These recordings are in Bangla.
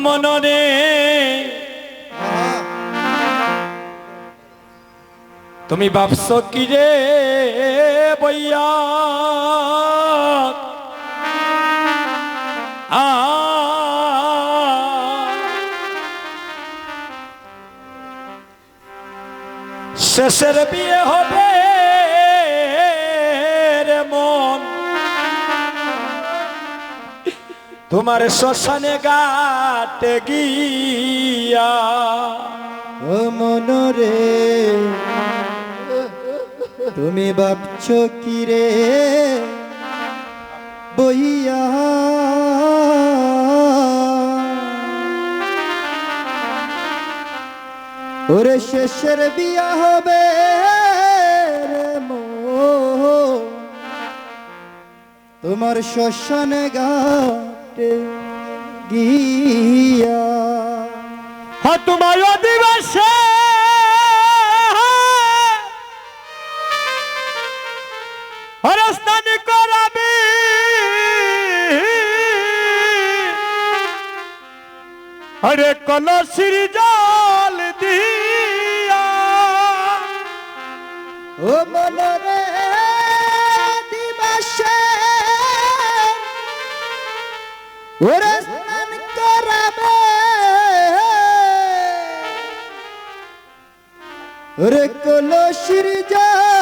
মননে। তুমি ভাবছ কি রে বইয়া? আ। শেষের বিয়ে হবে। তোমার শ্মশানে গাটে গিয়া, ও মনরে, তুমি ভাবছ কি রে? বইয়া, ওরে শেষের বিয়া হবে। তোমার শ্মশানে ঘাটে গিয়া। হ্যাঁ তোমার অধিবাসে! হরস্থানি করাবি! হরে কলসির জল দিয়া। ও মনরে ওরে স্নান করাবে ওরে কলসির জল।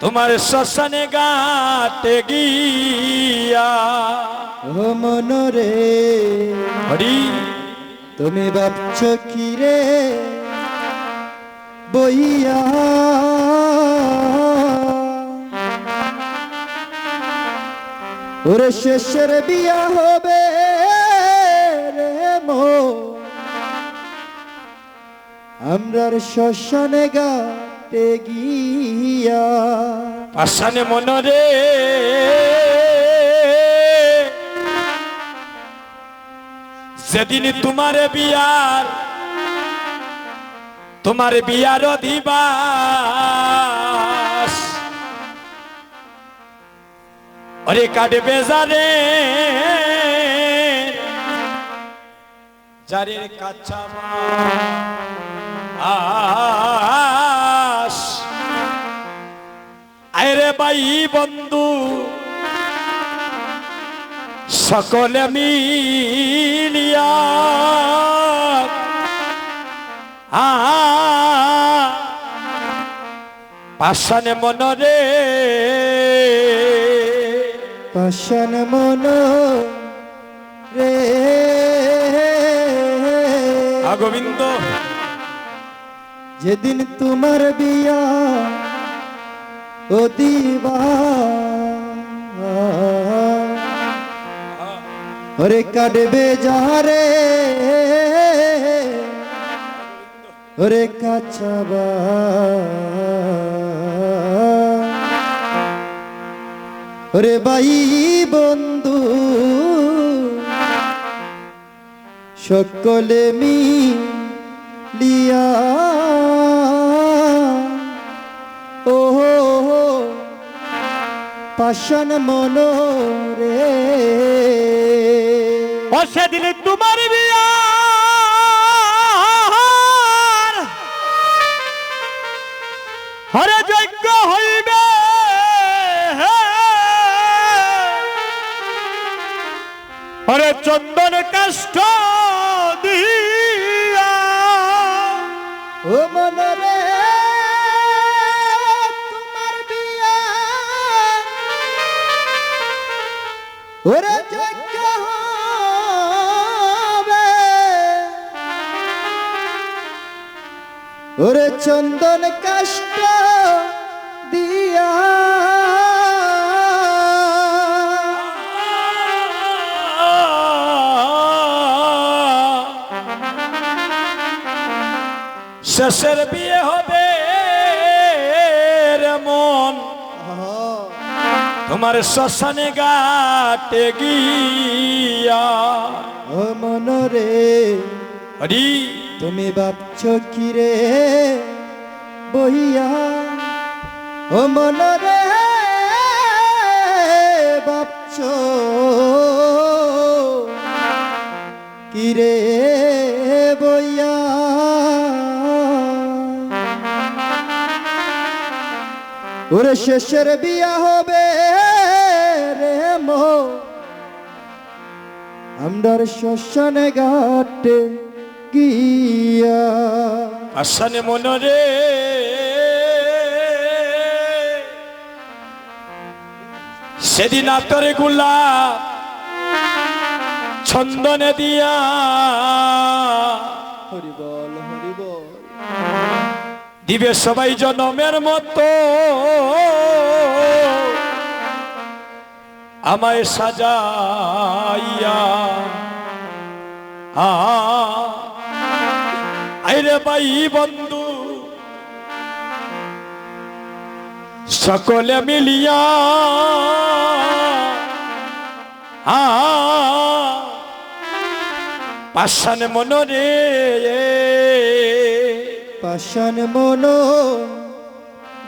তোমার শ্মশানে গাটে গিয়া। ও মনরে হরি তুমি ভাবছ কি রে বইয়া? ওরে শেষের বিয়া হবে রে মো। আমরার শ্মশানে গাটে গিয়া। পাশানে মনরে। যেদিন তোমার বিয়ার তোমার বিয়ার দিবাস অরে কাটে বেজারে। যারে কাচ্চা আস আরে ভাই বন্ধু সকলে মিলিয়া আ পাশানে মনরে পাশান মন রে। গোবিন্দ। যেদিন তোমার বিয়া ও দিবা। ওরে কাটবে যারে ওরে কাছাবা ওরে বাই বন্ধু সকলে মিলিয়া পাশান মনোরে। ও সেদিন তোমার বিয়া হরে যজ্ঞ হইবে। হরে চন্দন কাষ্ঠ দিয়া। ও মনরে ওরে হবে। ওরে চন্দন কাষ্ট দিয়া। শেষের বিয়ে তোমার শ্মশানে গাটে গিয়া। ও মনরে হরি তুমি ভাবছ কি রে বহিয়া ও মনরে ভাবছ কি রে বইয়া? ওরে শেষের বিয়া হবে। রে আমরার শ্মশানে ঘাটে গিয়া। আসানে মনরে সেদিন আতরে গোলাপ ছন্দনে দিয়া। হরি বল হরি বল। দিবে সবাই জনমের মতো। আমায় সাজাইয়া। আইরে ভাই বন্ধু সকলে মিলিয়া পাশান মনরে। পাষাণ মন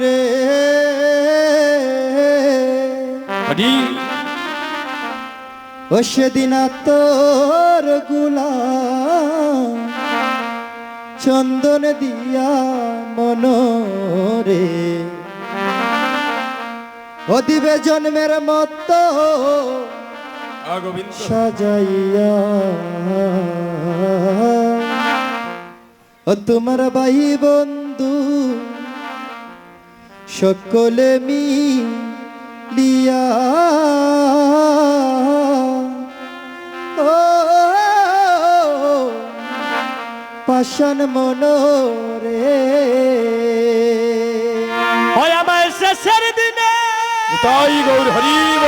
রে হরি। ও সেদিন তোরগুলা চন্দন দিয়া মন রে ও দিবে জন্মের মত সাজাইয়া। ও তোমার ভাই বন্ধু সকলে মিলিয়া পাষাণ মনোরে। হয় আমার শেষের দিনে। তাই গৌর হরিব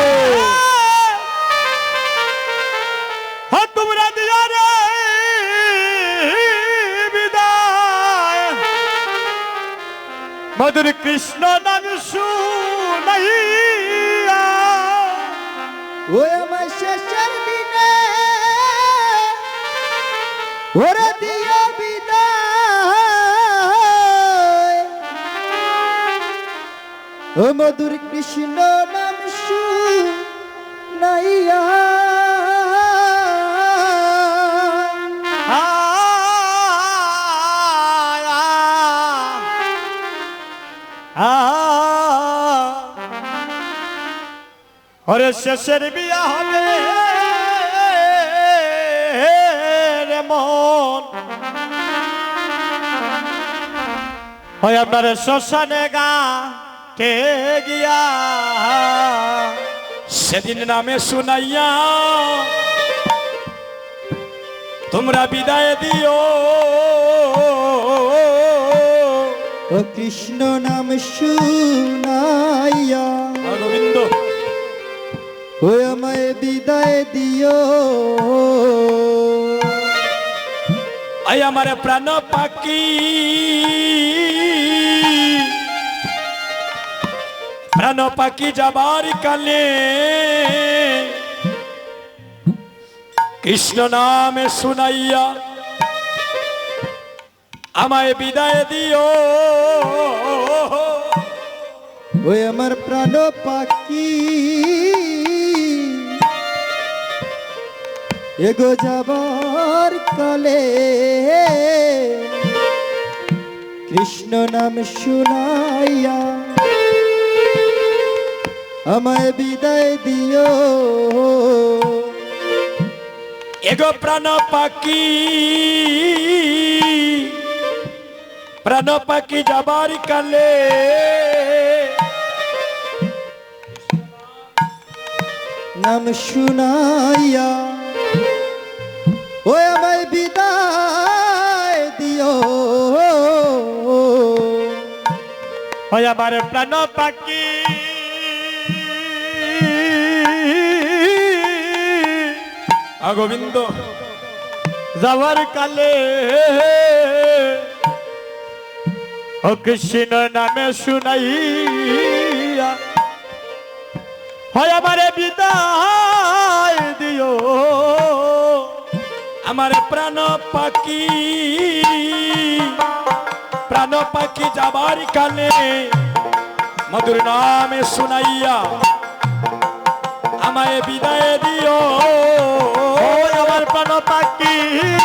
তোমরা দিয়া রে বিদায়। মধুর কৃষ্ণ নাম শুনাইয়া। ও আমার শেষের দিনে। ওরে দিও ও মধুর কৃষ্ণ নাম শুনাইয়া। ওরে শেষের বিয়া হবে। রে মন। হয় আপনার শ্মশানে গা। কে গিয়া সেদিন নামে শুনাইয়া তোমরা বিদায় দিও ও কৃষ্ণ নাম শুনাইয়া গোবিন্দ ও আমায় বিদায় দিও আই আমার প্রাণ পাখি প্রাণ পাখি যাবার কালে কৃষ্ণ নামে শুনাইয়া আমায় বিদায় দিও ওই আমার প্রাণ পাখি। এগো যাবার কালে। কৃষ্ণ নাম শুনাইয়া। আমায় বিদায় দিও। এগো প্রাণ পাখি প্রাণ পাখি যাবার কালে। নাম শুনাইয়া ও আমায় বিদায় দিও। হয় আমার প্রাণ পাখি। গোবিন্দ, যাওয়ার কালে ও কৃষ্ণ নামে শুনাইয়া হয় আমারে বিদায় দিও। আমার প্রাণ পাখি প্রাণ পাখি যাবার কালে মধুর নামে শুনাইয়া আমায় বিদায় দিও। পাখি